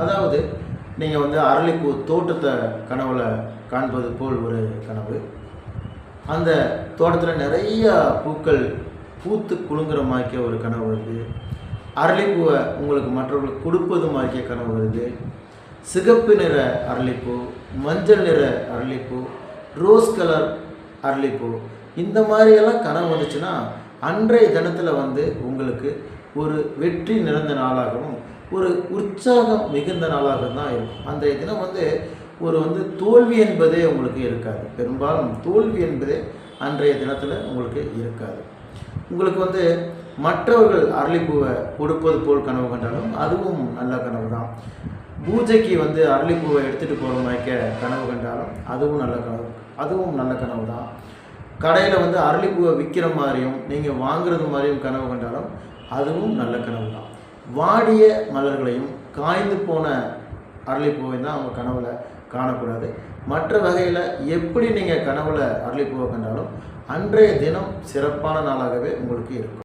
அதாவது நீங்கள் வந்து அரளிப்பூ தோட்டத்தை கனவுல காண்பது போல் ஒரு கனவு. அந்த தோட்டத்தில் நிறைய பூக்கள் பூத்து குலுங்குற மாதிரிக்க ஒரு கனவு வருது. அரளிப்பூவை உங்களுக்கு மற்றவர்களுக்கு கொடுப்பது மாதிரிக்க கனவு வருது. சிகப்பு நிற அரளிப்பூ மஞ்சள் நிற அரளிப்பூ ரோஸ் கலர் அரளிப்பூ. இந்த மாதிரியெல்லாம் கனவு வந்துச்சுன்னா அன்றைய தினத்தில் வந்து உங்களுக்கு ஒரு வெற்றி நிறைந்த நாளாகவும் ஒரு உற்சாகம் மிகுந்த நாளாக தான் இருக்கும். அன்றைய தினம் வந்து ஒரு வந்து தோல்வி என்பதே உங்களுக்கு இருக்காது. பெரும்பாலும் தோல்வி என்பதே அன்றைய தினத்தில் உங்களுக்கு இருக்காது. உங்களுக்கு வந்து மற்றவர்கள் அரளிப்பூவை கொடுப்பது போல் கனவு கண்டாலும் அதுவும் நல்ல கனவு தான். பூஜைக்கு வந்து அரளிப்பூவை எடுத்துகிட்டு போகிற மாதிரிக்க கனவு கண்டாலும் அதுவும் நல்ல கனவு அதுவும் நல்ல கனவு தான். கடையில் வந்து அரளிப்பூவை விற்கிற மாதிரியும் நீங்கள் வாங்குறது மாதிரியும் கனவு கண்டாலும் அதுவும் நல்ல கனவு தான் வாடிய மலர்களையும் காய்ந்து போன அரளிப்பூவை தான் அவங்க கனவுல காணக்கூடாது. மற்ற வகையில் எப்படி நீங்கள் கனவுல அரளிப்பூவை கண்டாலும் அன்றைய தினம் சிறப்பான நாளாகவே உங்களுக்கு இருக்கும்.